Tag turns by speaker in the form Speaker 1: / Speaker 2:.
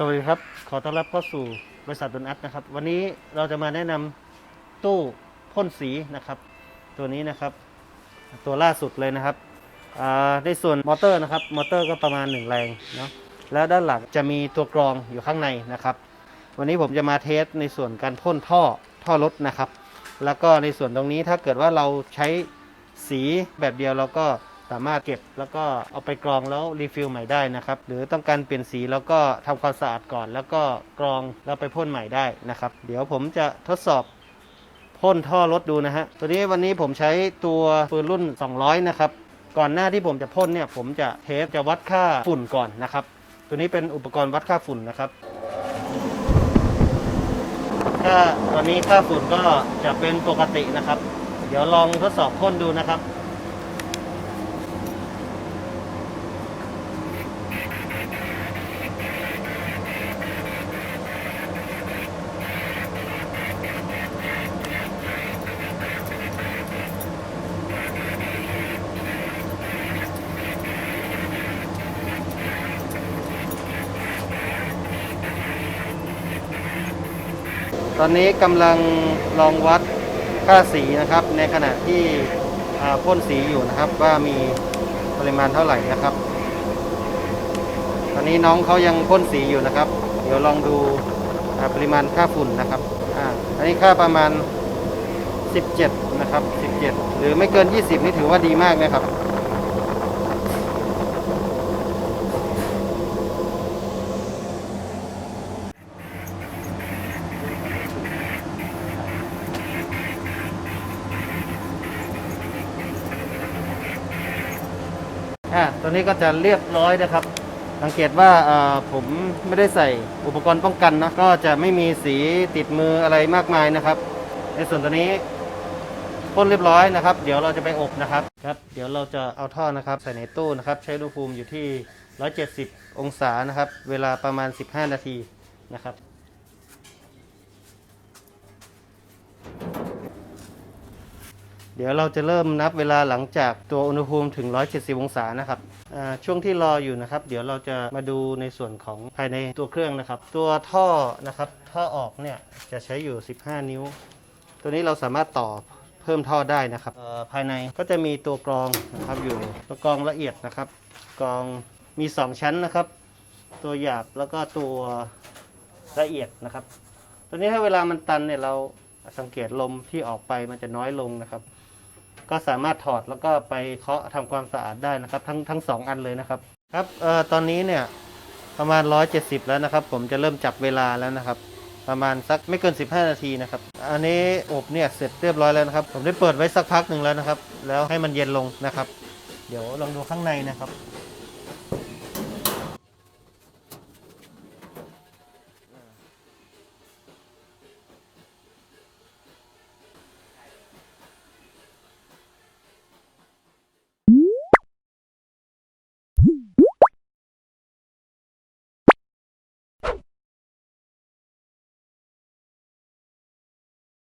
Speaker 1: สวัสดีครับ ขอต้อนรับเข้าสู่บริษัทดนอัตนะครับ วันนี้เราจะมาแนะนำตู้พ่นสีนะครับ ตัวนี้นะครับ ตัวล่าสุดเลยนะครับในส่วนมอเตอร์นะครับ มอเตอร์ก็ประมาณ 1 แรงเนาะ แล้วด้านหลังจะมีตัวกรองอยู่ข้างในนะครับ วันนี้ผมจะมาเทสในส่วนการพ่นท่อท่อรถนะครับ แล้วก็ในส่วนตรงนี้ถ้าเกิดว่าเราใช้สีแบบเดียวเราก็ สามารถเก็บแล้วก็เอาไปกรองแล้วรีฟิลใหม่ได้นะครับ หรือต้องการเปลี่ยนสีแล้วก็ทำความสะอาดก่อน แล้วก็กรองแล้วไปพ่นใหม่ได้นะครับ เดี๋ยวผมจะทดสอบพ่นท่อรถดูนะฮะ ตัวนี้วันนี้ผมใช้ตัวปืนรุ่น 200 นะครับ ก่อนหน้าที่ผมจะพ่นเนี่ย ผมจะเทสจะวัดค่าฝุ่นก่อนนะครับ ตัวนี้เป็นอุปกรณ์วัดค่าฝุ่นนะครับถ้าตอนนี้ค่าฝุ่นก็จะเป็นปกตินะครับ เดี๋ยวลองทดสอบพ่นดูนะครับ ตอนนี้กำลังลองวัดค่าสีนะครับ ในขณะที่พ่นสีอยู่นะครับ ว่ามีปริมาณเท่าไหร่นะครับ ตอนนี้น้องเขายังพ่นสีอยู่นะครับ เดี๋ยวลองดูปริมาณค่าฝุ่นนะครับออันนี้ค่าประมาณ 17 นะครับ 17 หรือไม่เกิน 20 นี่ถือว่าดีมากนะครับ อ่าตัวนี้ก็จะเรียบร้อยนะครับ สังเกตว่าผมไม่ได้ใส่อุปกรณ์ป้องกันนะก็จะไม่มีสีติดมืออะไรมากมายนะครับ ในส่วนตัวนี้พ่นเรียบร้อยนะครับ เดี๋ยวเราจะไปอบนะครับครับ เดี๋ยวเราจะเอาท่อนะครับ ใส่ในตู้นะครับ ใช้อุณหภูมิอยู่ที่ 170 องศานะครับ เวลาประมาณ 15 นาทีนะครับ เดี๋ยวเราจะเริ่มนับเวลาหลังจากตัวอุณหภูมิถึง 170 องศานะครับช่วงที่รออยู่นะครับ เดี๋ยวเราจะมาดูในส่วนของภายในตัวเครื่องนะครับ ตัวท่อนะครับท่อออกเนี่ยจะใช้อยู่ 15 นิ้ว ตัวนี้เราสามารถต่อเพิ่มท่อได้นะครับภายในก็จะมีตัวกรองนะครับอยู่ตัวกรองละเอียดนะครับ กรองมี 2 ชั้นนะครับ ตัวหยาบแล้วก็ตัวละเอียดนะครับ ตัวนี้ถ้าเวลามันตันเนี่ยเราสังเกตลมที่ออกไปมันจะน้อยลงนะครับ ก็สามารถถอดแล้วก็ไปเคาะทำความสะอาดได้นะครับ ทั้งทั้งสองอันเลยนะครับครับเอ่อตอนนี้เนี่ยประมาณ 170 แล้วนะครับ ผมจะเริ่มจับเวลาแล้วนะครับ ประมาณสักไม่เกิน 15 นาทีนะครับ อันนี้อบเนี่ยเสร็จเรียบร้อยแล้วนะครับ ผมได้เปิดไว้สักพักหนึ่งแล้วนะครับ แล้วให้มันเย็นลงนะครับ เดี๋ยวลองดูข้างในนะครับ